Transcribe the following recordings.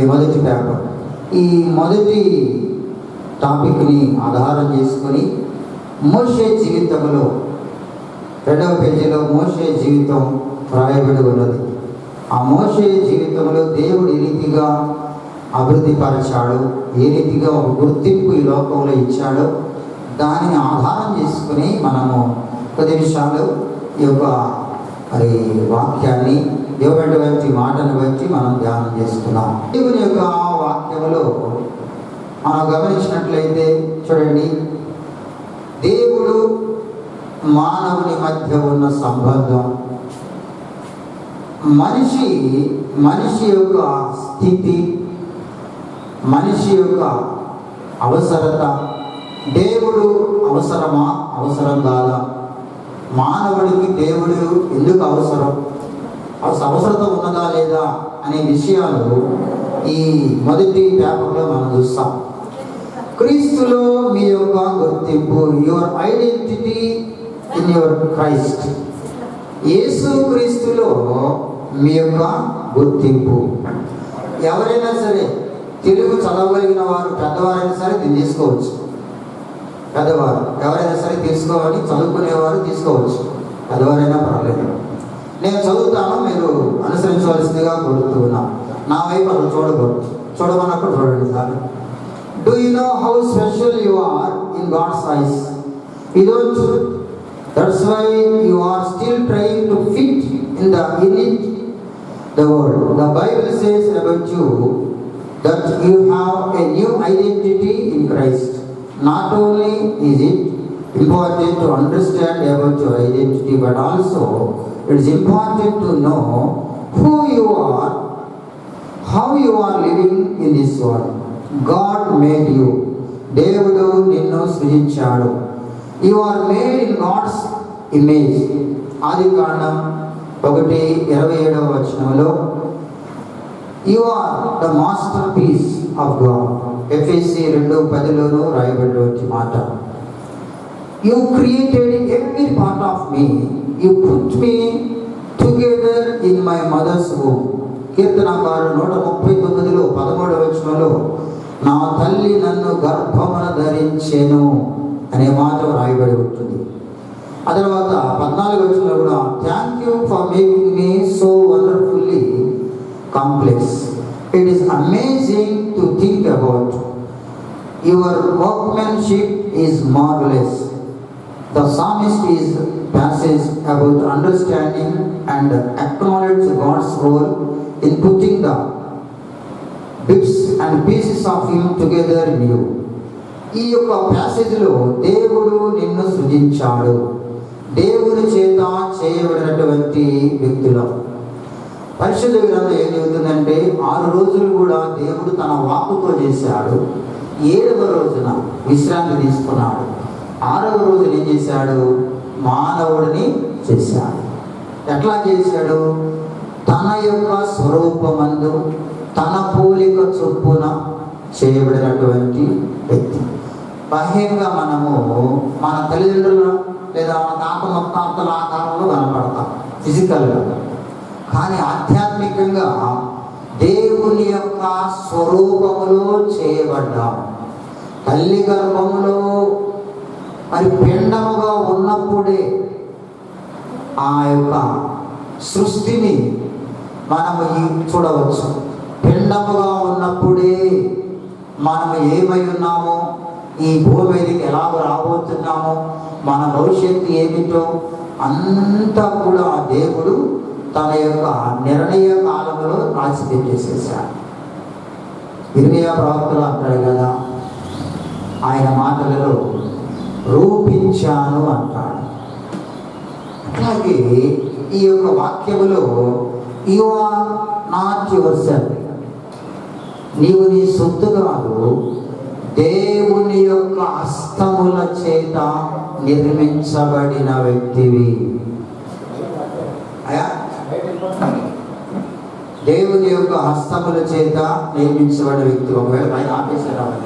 ఈ మొదటి పేపర్. ఈ మొదటి టాపిక్ని ఆధారం చేసుకొని మోషే జీవితంలో రెండవ పేజీలో మోషే జీవితం రాయబడి ఉన్నది. ఆ మోషే జీవితంలో దేవుడు ఏ రీతిగా అభివృద్ధి పరచాడు ఏ రీతిగా ఒక గుర్తింపు ఈ లోకంలో ఇచ్చాడో దానిని ఆధారం చేసుకుని మనము కొద్ది నిమిషాలు ఈ యొక్క మరి వాక్యాన్ని దేవుడటువంటి మాటను బట్టి మనం ధ్యానం చేసుకున్నాం దేవుని యొక్క వాక్యములో మనం గమనించినట్లయితే చూడండి దేవుడు మానవుని మధ్య ఉన్న సంబంధం. మనిషి మనిషి యొక్క స్థితి మనిషి యొక్క అవసరత దేవుడు అవసరమా? అవసరం కాదా? మానవుడికి దేవుడు ఎందుకు అవసరం? అవసరత ఉన్నదా లేదా అనే విషయాలు ఈ మొదటి పేపర్లో మనం చూస్తాం. క్రీస్తులో మీ యొక్క గుర్తింపు your identity in your Christ Yesu క్రీస్తులో మీ యొక్క గుర్తింపు. ఎవరైనా సరే తెలుగు చదవగలిగిన వారు పెద్దవారైనా సరే దీన్ని తీసుకోవచ్చు. పెద్దవారు ఎవరైనా సరే తీసుకోవాలి చదువుకునేవారు తీసుకోవచ్చు. పెద్దవారైనా పర్వాలేదు. నేను చదువుతాను మీరు అనుసరించవలసిందిగా కోరుతున్నా. నా వైపు అసలు చూడకూడదు. చూడమన్నప్పుడు చూడండి sir. Do you know how special you are in God's eyes you don't that's why you are still trying to fit in the in it the world the Bible says about you that you have a new identity in Christ not only is it important to understand about your identity but also it's important to know who you are how you are living in this world God made you దేవుడు నిన్ను సృజించాడు you are made in God's image ఆది కారణం ఒకటి ఇరవై ఏడవ వచనంలో you are the master piece of God FSC రెండు పదిలోనూ వచ్చి మాట you created every part of me you put me together in my mother's home కీర్తనకారు నూట ముప్పై తొమ్మిదిలో పదమూడవ వచనంలో నా తల్లి నన్ను గర్భమున ధరించెను అనే మాట రాయబడి ఉంటుంది. ఆ తర్వాత పద్నాలుగు వచ్చిన కూడా thank you for making me so wonderfully complex it is amazing to think about your workmanship is marvellous the psalmist is passage about understanding and acknowledge God's role in putting the bits and pieces of Him together in you. ఈ యొక్క ప్యాసేజ్లో దేవుడు నిన్ను సృజించాడు. దేవుని చేత చేయబడినటువంటి వ్యక్తుల. పరిశుద్ధ గ్రంథం ఏం చెబుతుందంటే ఆరు రోజులు కూడా దేవుడు తన వాక్కుతో చేశాడు. ఏడవ రోజున విశ్రాంతి తీసుకున్నాడు. ఆరవ రోజున ఏం చేశాడు? మానవుడిని చేశాడు. ఎట్లా చేశాడు? తన యొక్క స్వరూపమందు తన పోలిక చొప్పున చేయబడినటువంటి వ్యక్తి. బాహ్యంగా మనము మన తల్లిదండ్రుల లేదా మన తాత ముత్తాతల ఆకారంలో కనపడతాం ఫిజికల్గా. కానీ ఆధ్యాత్మికంగా దేవుని యొక్క స్వరూపములో చేయబడ్డాం. తల్లి గర్భంలో మరి పిండముగా ఉన్నప్పుడే ఆ యొక్క సృష్టిని మనము ఈ చూడవచ్చు. పిండముగా ఉన్నప్పుడే మనము ఏమై ఉన్నామో ఈ భూమి మీదకి ఎలా రాబోతున్నామో మన భవిష్యత్తు ఏమిటో అంతా కూడా ఆ దేవుడు తన యొక్క నిర్ణయ కాలంలో రాసి పెట్టేసేసాడు ఇరిమియా ప్రవక్తలు అంటాడు కదా ఆయన మాటలలో రూపించాను అంటాడు. అట్లాగే ఈ యొక్క వాక్యములో you are not yourself నీవు నీ సొత్తు కాదు దేవుని యొక్క హస్తముల చేత నిర్మించబడిన వ్యక్తివి. అయా? దేవుని యొక్క హస్తముల చేత నిర్మించబడిన వ్యక్తి. ఒకవేళ పైన ఆఫీసర్ రావాలి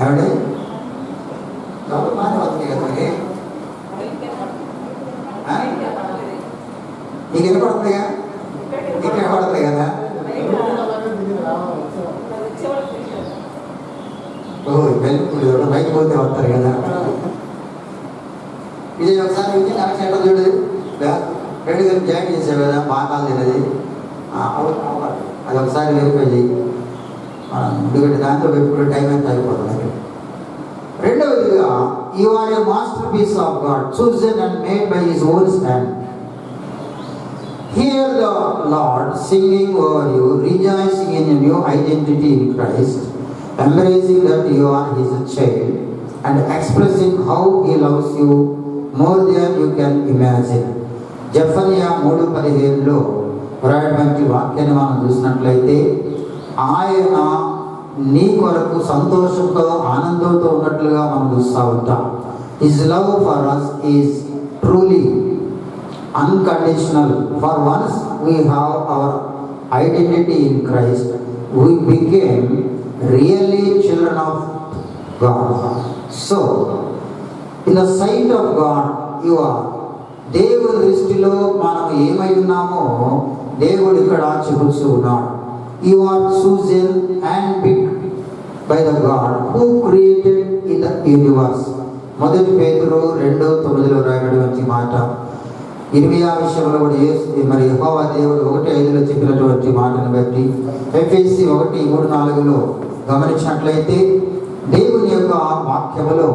ఏమండి లోపల బాగానే వస్తుంది కదా మరి? నీకు వినపడుతుందిగా నీకు వినపడుతుంది కదా? ఓ వెలుపులు బయట పోతే వస్తారు కదా. ఇది ఒకసారి విజయ్ నాకు ఎట్లా చూడు. రెండు కలిపి జాయిన్ చేసావు కదా బాగా తినది అది ఒకసారి వెరిఫై ఎందుకంటే దాంతో ఎప్పుడు టైం ఎంత అయిపోతుంది రెండవదిగా you are a master piece of God chosen and made by his own stand here the Lord singing over you rejoicing in new identity in Christ embracing that you are his child and expressing how he loves you more than you can imagine Zephaniah మూడు పదిహేనులో వ్రాయడానికి వాక్యాన్ని మనం చూసినట్లయితే ఆయన నీ కొరకు సంతోషంతో ఆనందంతో ఉన్నట్లుగా మనం చూస్తూ ఉంటాం. His love for us is truly unconditional for once we have our identity in Christ we became really children of God so in the sight of God or దేవుడి దృష్టిలో మనం ఏమై ఉన్నామో దేవుడు ఇక్కడ చూపుస్తూ ఉన్నాడు. You are chosen and pick by the God who created in the universe మొదటి పేతురు రెండో తొమ్మిదిలో రాయబడినటువంటి మాట. ఇర్మియా విషయంలో కూడా యేసు మరి యహోవా దేవుడు ఒకటి ఐదులో చెప్పినటువంటి మాటను బట్టి ఎఫ్ఎస్సి ఒకటి మూడు నాలుగులో గమనించినట్లయితే దేవుని యొక్క వాక్యములో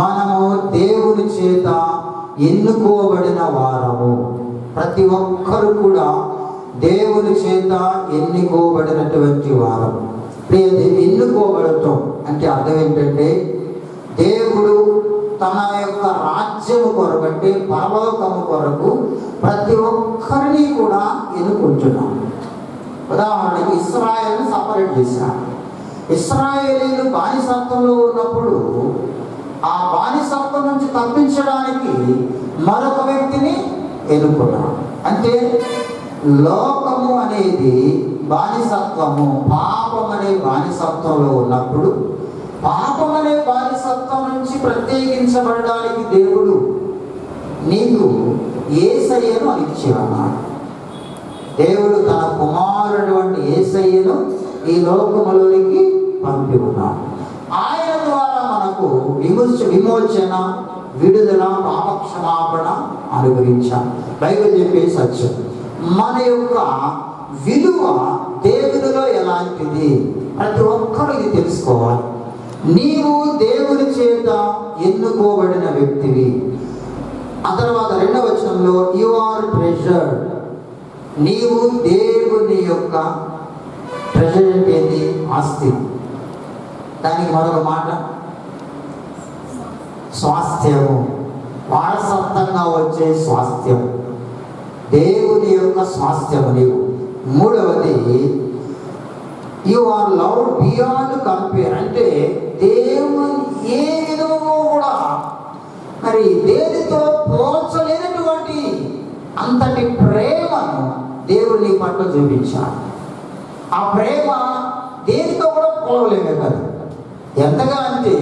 మనము దేవుని చేత ఎన్నుకోబడిన వారము. ప్రతి ఒక్కరు కూడా దేవుని చేత ఎన్నుకోబడినటువంటి వారం. ప్రియ ఎన్నుకోబడటం అంటే అర్థం ఏంటంటే దేవుడు తన యొక్క రాజ్యము కొరకు అంటే పరలోకము కొరకు ప్రతి ఒక్కరిని కూడా ఎన్నుకుంటున్నాం. ఉదాహరణకి ఇస్రాయల్ని సపరేట్ చేశాడు ఇస్రాయేలీలు బానిసత్వంలో ఉన్నప్పుడు ఆ బానిసత్వం నుంచి తప్పించడానికి మరొక వ్యక్తిని ఎన్నుకున్నాం అంటే లోకము అనేది బానిసత్వము. పాపం అనే బానిసత్వంలో ఉన్నప్పుడు పాపం అనే బానిసత్వం నుంచి ప్రత్యేకించబడడానికి దేవుడు నీకు ఏసయ్యను అనిచ్చేవన్నాడు దేవుడు తన కుమారుడు వంటి ఏసయ్యను ఈ లోకములోనికి పంపి ఉన్నాడు ఆయన ద్వారా మనకు విమోచ విమోచన విడుదల పాపక్షమాపణ అనుగ్రహించాం బైబిల్ చెప్పే సత్యం. మన యొక్క విలువ దేవునిలో ఎలాంటిది? ప్రతి ఒక్కరూ ఇది తెలుసుకోవాలి. నీవు దేవుని చేత ఎన్నుకోబడిన వ్యక్తివి. ఆ తర్వాత రెండవ వచనంలో యు ఆర్ ట్రెజర్ నీవు దేవుని యొక్క ట్రెజర్ అంటే ఏంది? ఆస్తి. దానికి మరొక మాట స్వాస్థ్యము. వారసత్వంగా వచ్చే స్వాస్థ్యం దేవుని యొక్క స్వాస్థ్యము నీవు మూడవది you are love beyond compare అంటే దేవుని ఏ విధముగా కూడా మరి దేనితో పోల్చలేనటువంటి అంతటి ప్రేమను దేవుడు నీ పట్ల చూపించాడు. ఆ ప్రేమ దేనితో కూడా పోలలేదు కదా. ఎంతగా అంటే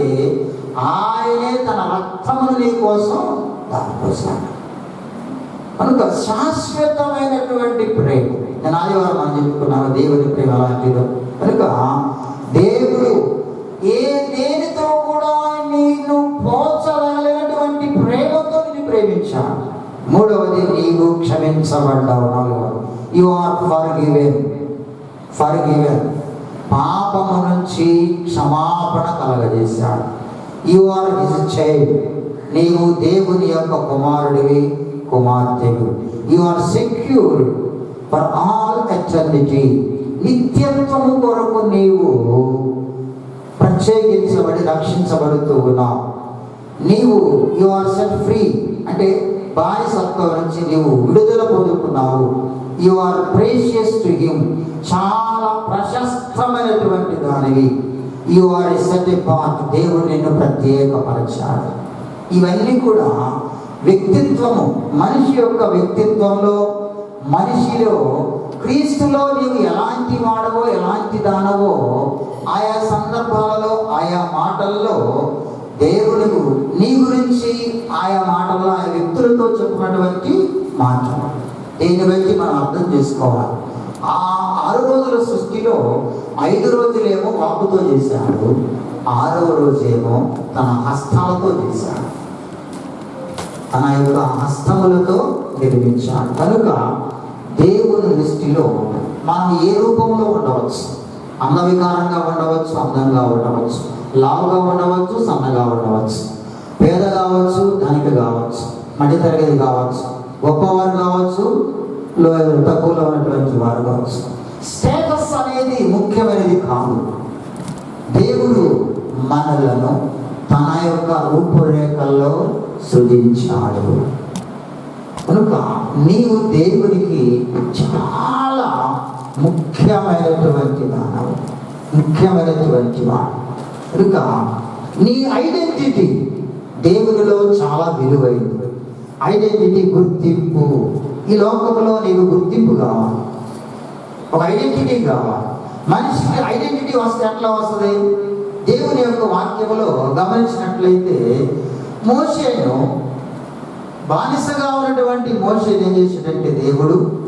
ఆయనే తన రక్తమును నీ కోసం దానికోసాడు కనుక శాశ్వతమైనటువంటి ప్రేమ. నేను ఆదివారం మనం చెప్పుకున్నాను దేవుని ప్రేమ అలాంటిదో కనుక దేవుడు ఏ దేనితో కూడా నేను పోల్చలేనటువంటి ప్రేమతో నేను ప్రేమించాను మూడవది నీవు క్షమించబడ్డావు. నాలుగవది you are forgiven forgiven పాపము నుంచి క్షమాపణ కలగజేశాడు. యు ఆర్ హిజ్ చైల్డ్ నీవు దేవుని యొక్క కుమారుడివి. కుమార్తెలు. You are secure for all eternity నిత్యత్వము కొరకు నీవు ప్రత్యేకించబడి రక్షించబడుతూ ఉన్నావు. నీవు యు ఆర్ సెట్ ఫ్రీ అంటే బానిసత్వం నుంచి నీవు విడుదల పొందుకున్నావు. You are precious to him చాలా ప్రశస్తమైనటువంటి దానివి. యు ఆర్ సెట్ పార్ట్ దేవుడు నిన్ను ప్రత్యేకపరచాడు. ఇవన్నీ కూడా వ్యక్తిత్వము. మనిషి యొక్క వ్యక్తిత్వంలో మనిషిలో క్రీస్తులో నీవు ఎలాంటి వాడవో ఎలాంటి దానవో ఆయా సందర్భాలలో ఆయా మాటల్లో దేవుడు నీ గురించి ఆయా మాటల్లో ఆయా వ్యక్తులతో చెప్పినటువంటి మాట దీన్ని బట్టి మనం అర్థం చేసుకోవాలి. ఆ ఆరు రోజుల సృష్టిలో ఐదు రోజులేమో వాపుతో చేశాడు. ఆరవ రోజేమో తన హస్తాలతో చేశాడు. తన యొక్క హస్తములతో నిర్మించాడు. కనుక దేవుని దృష్టిలో మనం ఏ రూపంలో ఉండవచ్చు? అందవికారంగా ఉండవచ్చు అందంగా ఉండవచ్చు లావుగా ఉండవచ్చు సన్నగా ఉండవచ్చు పేద కావచ్చు ధనిక కావచ్చు మధ్య తరగతి కావచ్చు గొప్పవారు కావచ్చు లో- తక్కువలో ఉన్నటువంటి వారు కావచ్చు. స్టేటస్ అనేది ముఖ్యమైనది కాదు. దేవుడు మనలను తన యొక్క రూపురేఖల్లో సృజించాడు కనుక నీవు దేవునికి చాలా ముఖ్యమైనటువంటి దానవు ముఖ్యమైనటువంటి వాడు. కనుక నీ ఐడెంటిటీ దేవునిలో చాలా విలువైంది ఐడెంటిటీ గుర్తింపు. ఈ లోకంలో నీకు గుర్తింపు కావాలి. ఒక ఐడెంటిటీ కావాలి. మనిషికి ఐడెంటిటీ వస్తే ఎట్లా వస్తుంది? దేవుని యొక్క వాక్యములో గమనించినట్లయితే మోషేను బానిసగా ఉన్నటువంటి మోషేని ఏం చేసాడంటే దేవుడు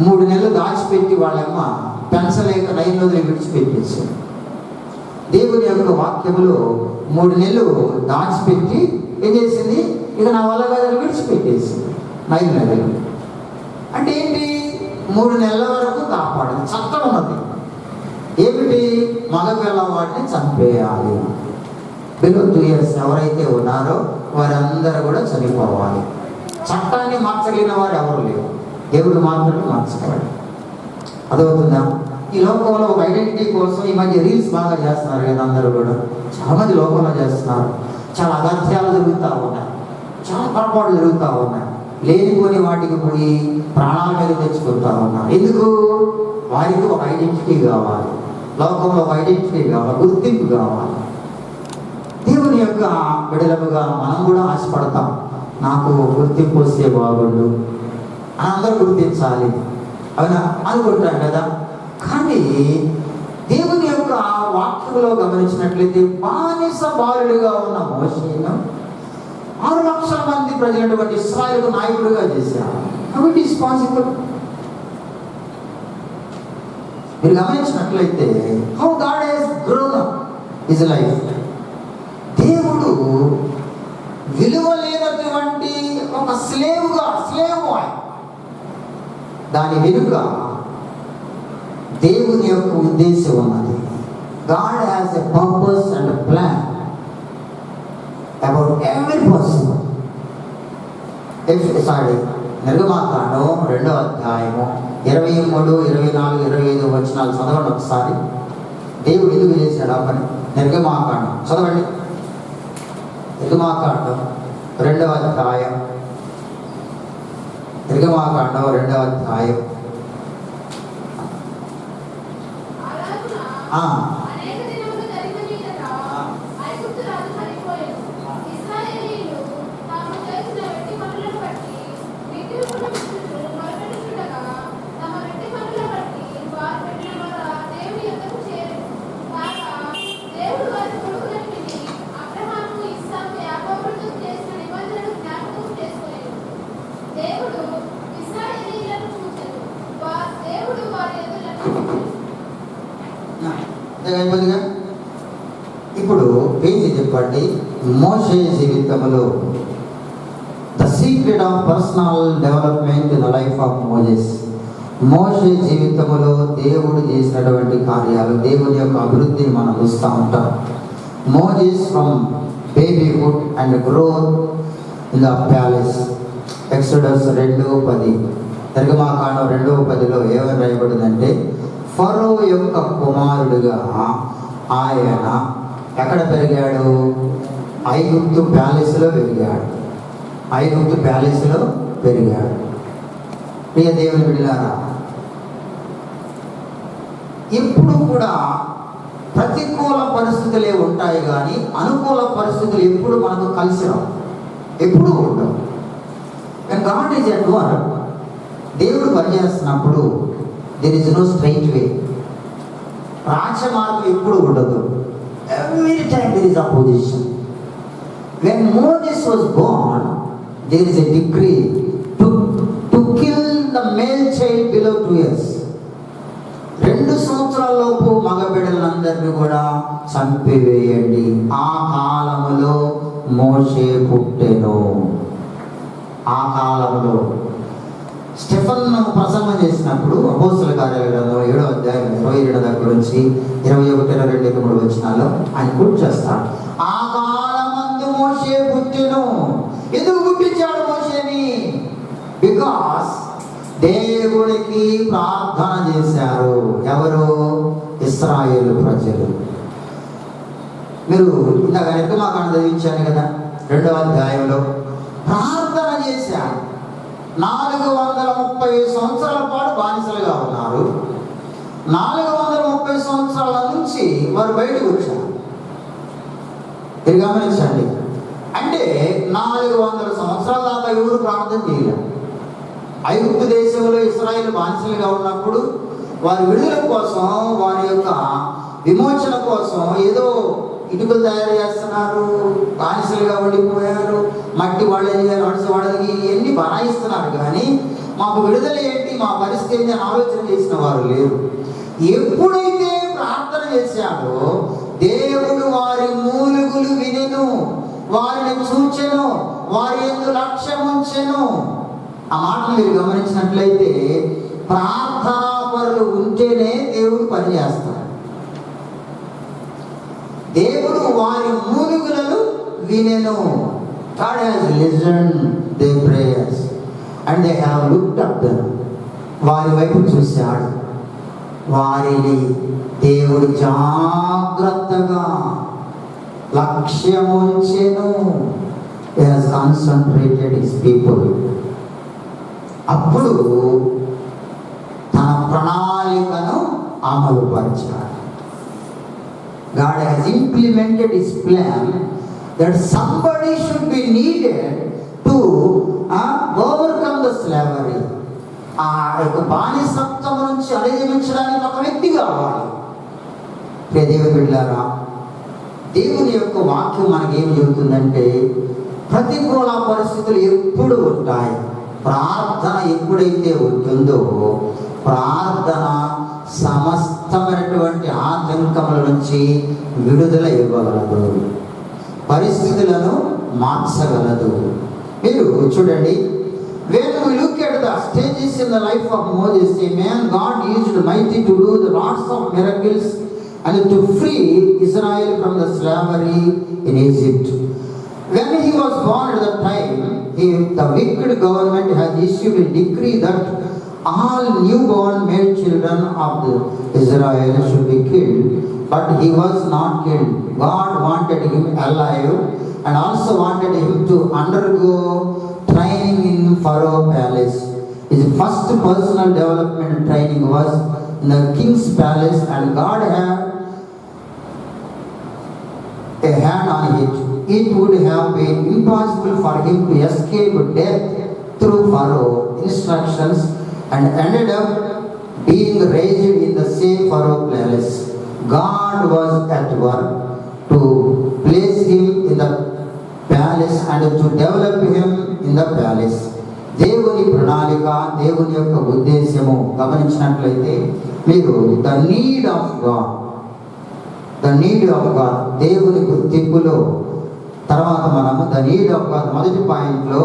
మూడు నెలలు దాచిపెట్టి వాళ్ళమ్మ పెంచలేక నైన్ వదిలి విడిచిపెట్టేశాడు. దేవుని యొక్క వాక్యములో మూడు నెలలు దాచిపెట్టి ఏం చేసింది? ఇక నా వల్ల గదిలో విడిచిపెట్టేసింది. నైన్ నెలలు అంటే ఏంటి? మూడు నెలల వరకు కాపాడదు చట్టం ఉన్నది. ఏమిటి? మగ పిల్లవాడిని చంపేయాలి బిలో టూ ఇయర్స్ ఎవరైతే ఉన్నారో వారందరూ కూడా చనిపోవాలి. చట్టాన్ని మార్చగలిగిన వారు ఎవరు లేరు. దేవుడు మాత్రమే మార్చగలడు. అదవుతుందా? ఈ లోకంలో ఒక ఐడెంటిటీ కోసం ఈ మధ్య రీల్స్ బాగా చేస్తున్నారు కదా అందరూ కూడా. చాలా మంది లోకంలో చేస్తున్నారు. చాలా అగత్యాలు జరుగుతూ ఉన్నాయి. చాలా పొరపాట్లు జరుగుతూ ఉన్నాయి. లేనిపోని వాటికి పోయి ప్రాణాల మీద తెచ్చుకుంటా ఉన్నారు. ఎందుకు? వారికి ఒక ఐడెంటిటీ కావాలి. లోకంలో ఒక ఐడెంటిటీ కావాలి. గుర్తింపు కావాలి. దేవుని యొక్క బిడలముగా మనం కూడా ఆశపడతాం. నాకు గుర్తింపు వస్తే బాగుండు. అని అందరూ గుర్తించాలి. అవునా? అనుకుంటాం కదా? కానీ దేవుని యొక్క వాక్యంలో గమనించినట్లయితే బానిస బాలుడిగా ఉన్న మోషేను ఆరు లక్షల మంది ప్రజలటువంటి ఇస్రాయల్ నాయకుడిగా చేశారు. కాబట్టి ఇస్ పాసిబుల్ మీరు గమనించినట్లయితే how God has grown his life విలువ లేనటువంటి ఒక స్లేవ్గా స్లేవ్ బాయ్ దాని వెనుక దేవుని యొక్క ఉద్దేశం ఉన్నది. God has a purpose and plan about every person sorry నిర్గమాకాండం రెండో అధ్యాయము ఇరవై మూడు ఇరవై నాలుగు ఇరవై ఐదు వచనాలు చదవండి ఒకసారి. దేవుడు ఎందుకు చేశాడు ఆ పని? నిర్గమాకాండం చదవండి. నిర్గమాకాండం రెండవ అధ్యాయం నిర్గమాకాండం రెండవ అధ్యాయం అలాగున ఆ, అనేక దినములు జరిగిన మీదట ఆ. ఐగుప్తు రాజు చనిపోయాడు. ఇశ్రాయేలీయులు తాము చేసిన వెట్టి పనులను బట్టి విగ్రహముల విగ్రహులు మొరపెట్టుచుండగా, తమ వెట్టి పనులను బట్టి వారు పెట్టిన మొర దేవుని యొద్దకు చేరెను. కాగా దేవుడు వారి కొడుకులను విని అబ్రహాము, ఇస్సాకు, యాకోబులతో చేసిన నిబంధనను జ్ఞాపకం చేసుకొనెను. దేవుడు ఇశ్రాయేలీయులను చూచెను. వా- దేవుడు వారి ఎదుట లక్ష్యించెను. అంతే అయిపోయిందిగా ఇప్పుడు పేజీ చెప్పండి మోషే జీవితంలో the secret of personal development in the life of Moses మోషే జీవితంలో దేవుడు చేసినటువంటి కార్యాలు దేవుని యొక్క అభివృద్ధిని మనం చూస్తూ ఉంటాం. Moses from babyhood and growth in the palace Exodus రెండు పది. నిర్గమాకాండం రెండవ పదిలో ఏమని రాయబడిందంటే ఫరో యొక్క కుమారుడుగా ఆయన ఎక్కడ పెరిగాడు? ఐగుప్తు ప్యాలెస్లో పెరిగాడు. ఐగుప్తు ప్యాలెస్లో పెరిగాడు ప్రియ దేవుని బిడ్డలారా ఎప్పుడు కూడా ప్రతికూల పరిస్థితులే ఉంటాయి కానీ అనుకూల పరిస్థితులు ఎప్పుడు మనకు కలిసి రావు. ఎప్పుడు ఉండవు. గాడ్ ఈజ్ ఎట్ వర్క్ దేవుడు పనిచేస్తున్నప్పుడు there is no straight way రాజమార్గం ఎప్పుడు ఉండదు. Every time there is opposition when Moses was born there is a decree to to kill male child below two years రెండు సంవత్సరాలలోపు మగబిడ్డలందరినీ కూడా చంపివేయండి. ఆ కాలంలో మోషే పుట్టెను. ఆ కాలంలో స్టెఫన్ ప్రసంగం చేసినప్పుడు అపోస్తుల కార్యాలయంలో ఏడో అధ్యాయం ఇరవై ఏడు దగ్గర నుంచి ఇరవై ఒకటి ఇరవై రెండు మూడు వచ్చినాలో ఆయన గుర్తు చేస్తాడు. ఆ కాలమందు మోసే పుట్టెను. ఎందుకు పుట్టించాడు మోషేని? బికాస్ దేవుడికి ప్రార్థన చేశారు. ఎవరు? ఇస్రాయేల్ ప్రజలు. మీరు ఇందాక నిర్గమాకాండ చదివించాను కదా రెండవ అధ్యాయంలో. ప్రార్థన చేశారు. నాలుగు వందల ముప్పై సంవత్సరాల పాటు బానిసలుగా ఉన్నారు. నాలుగు వందల ముప్పై సంవత్సరాల నుంచి వారు బయటకు వచ్చారు. మీరు గమనించండి. అంటే నాలుగు వందల సంవత్సరాల దాకా ఎవరు ప్రార్థన చేయలేదు. ఐగుప్తు దేశంలో ఇస్రాయేల్ బానిసలుగా ఉన్నప్పుడు వారి విడుదల కోసం వారి యొక్క విమోచన కోసం ఏదో ఇటుకలు తయారు చేస్తున్నారు బానిసలుగా ఉండిపోయారు మట్టి వాళ్ళని నడిచి వాళ్ళకి ఇవన్నీ బనాయిస్తున్నారు కానీ మాకు విడుదల ఏంటి మా పరిస్థితి ఏంటి అని ఆలోచన చేసిన వారు లేరు. ఎప్పుడైతే ప్రార్థన చేశాడో దేవుడు వారి మూలుగులు వినెను. వారిని చూచెను వారి ఎందు లక్ష్యం ఉంచెను. ఆ మాటలు మీరు గమనించినట్లయితే ప్రార్థనాపరులు ఉంటేనే దేవుడు పనిచేస్తాడు. దేవుడు వారి మూలుగులను వినెను. God has listen they prayers and they have looked up వారి వైపు చూశాడు. వారిని దేవుడు జాగ్రత్తగా లక్ష్యము ఇచ్చేను కాన్సన్ట్రేటెడ్ ఇస్ పీపుల్ అప్పుడు తన ప్రణాళికను అమలుపరచాలి God has implemented his plan that somebody should be needed to overcome the slavery ఆ యొక్క బానిసత్వం నుంచి అధిగమించడానికి ఒక వ్యక్తి కావాలి. ప్రదేవ బిడ్డారా దేవుని యొక్క వాక్యం మనకి ఏం చెబుతుందంటే ప్రతికూల పరిస్థితులు ఎప్పుడు ఉంటాయి. ప్రార్థన ఎప్పుడైతే ఉంటుందో ప్రార్థన సమస్తమైనటువంటి ఆటంకముల నుంచి విడుదల ఇవ్వగలదు. పరిస్థితులను మార్చగలదు. మీరు చూడండి when we look at the stages in the life of Moses, a man God used mighty to do the lots of miracles and to free Israel from the slavery in Egypt. When he was born at that time, he, the wicked government has issued a decree that all newborn male children of the Israel should be killed, but he was not killed. God wanted him alive and also wanted him to undergo training in Pharaoh palace. His first personal development training was in the king's palace, and God had a hand on it. It would have been impossible for him to escape death through Pharaoh instructions and ended up being raised in the same Pharaoh palace. God was at work to place him in the palace and to develop him in the palace. దేవుని ప్రణాళిక దేవుని యొక్క ఉద్దేశము గమనించినట్లయితే మీరు the need of God the need of God దేవుని గుర్తింపులో తర్వాత మనము ద నీడ్ ఆఫ్ గాడ్ మొదటి పాయింట్లో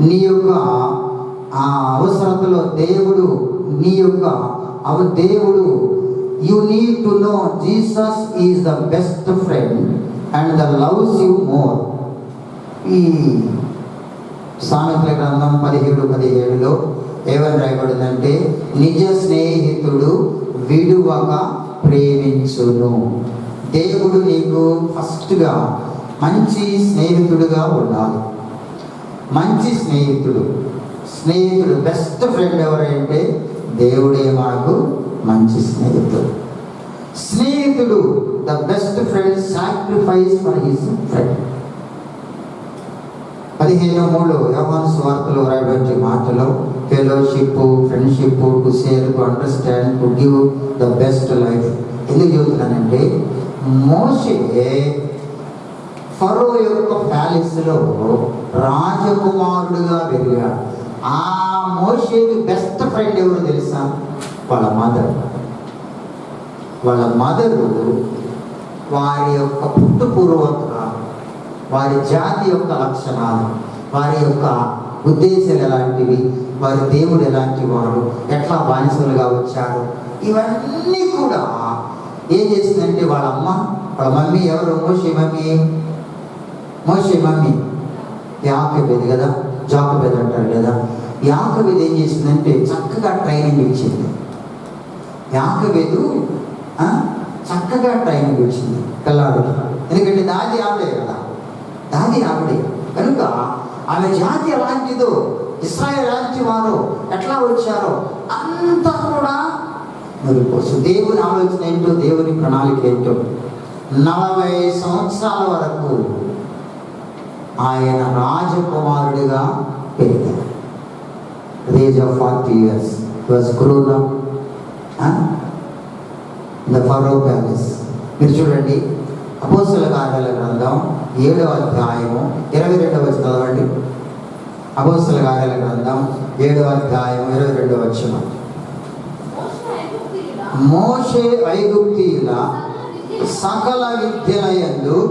నీ యొక్క ఆ అవసరతలో దేవుడు నీ యొక్క అవ దేవుడు you need to know Jesus is the best friend and the loves you more ఈ సామెతల గ్రంథం పదిహేడు పదిహేడులో ఏమని రాయబడిందంటే నిజ స్నేహితుడు విడువక ప్రేమించును. దేవుడు నీకు ఫస్ట్గా మంచి స్నేహితుడుగా ఉండాలి. మంచి స్నేహితుడు. స్నేహితుడు బెస్ట్ ఫ్రెండ్ ఎవరంటే దేవుడే మనకు మంచి స్నేహితుడు. స్నేహితుడు the best friend sacrifice for his friend పదిహేను మూడు యోహాను స్వార్థలో రాయబడి మాటలో fellowship friendship to share to understand to give the best life ఎందుకు చెబుతున్నానంటే మోషే ఫరో యొక్క ప్యాలెస్లో రాజకుమారుడుగా పెరిగాడు ఆ మోషేకి బెస్ట్ ఫ్రెండ్ ఎవరు తెలుసా? వాళ్ళ మదర్ వాళ్ళ మదరు వారి యొక్క పుట్టుపూర్వక వారి జాతి యొక్క లక్షణాలు వారి యొక్క ఉద్దేశాలు ఎలాంటివి? వారు దేవుడు ఎలాంటి వాడు ఎట్లా బానిసలుగా వచ్చారు? ఇవన్నీ కూడా ఏం చేసిందంటే వాళ్ళ అమ్మ వాళ్ళ మమ్మీ ఎవరు? మోషే మమ్మీ. మోషే మమ్మీ. యాకబేది కదా? జాకబేది అంటారు కదా? యాకబేది ఏం చేసిందంటే చక్కగా ట్రైనింగ్ ఇచ్చింది. యాకబేదు చక్కగా ట్రైనింగ్ ఇచ్చింది పిల్లాడు ఎందుకంటే దాది ఆవిడే కదా? దాది ఆవిడే. కనుక ఆమె జాతి ఎలాంటిదో ఇస్రాయల్ ఎలాంటి వారు ఎట్లా వచ్చారో అంతా కూడా మెరుగుపోతుంది దేవుని ఆలోచన ఏంటో దేవుని ప్రణాళిక ఏంటో నలభై సంవత్సరాల వరకు ఆయన రాజకుమారుడిగా పెరిగారు. Age of forty years was grown up the Pharaoh palace మీరు చూడండి అపోస్తుల కార్యాల గ్రంథం ఏడవ అధ్యాయము ఇరవై రెండవ వచ్చిన చదవండి. అపోస్తుల కార్యాల గ్రంథం ఏడవ అధ్యాయం ఇరవై రెండవ వచ్చిన మోషే ఐగుప్తీయుల సకల విద్య విద్యల యందు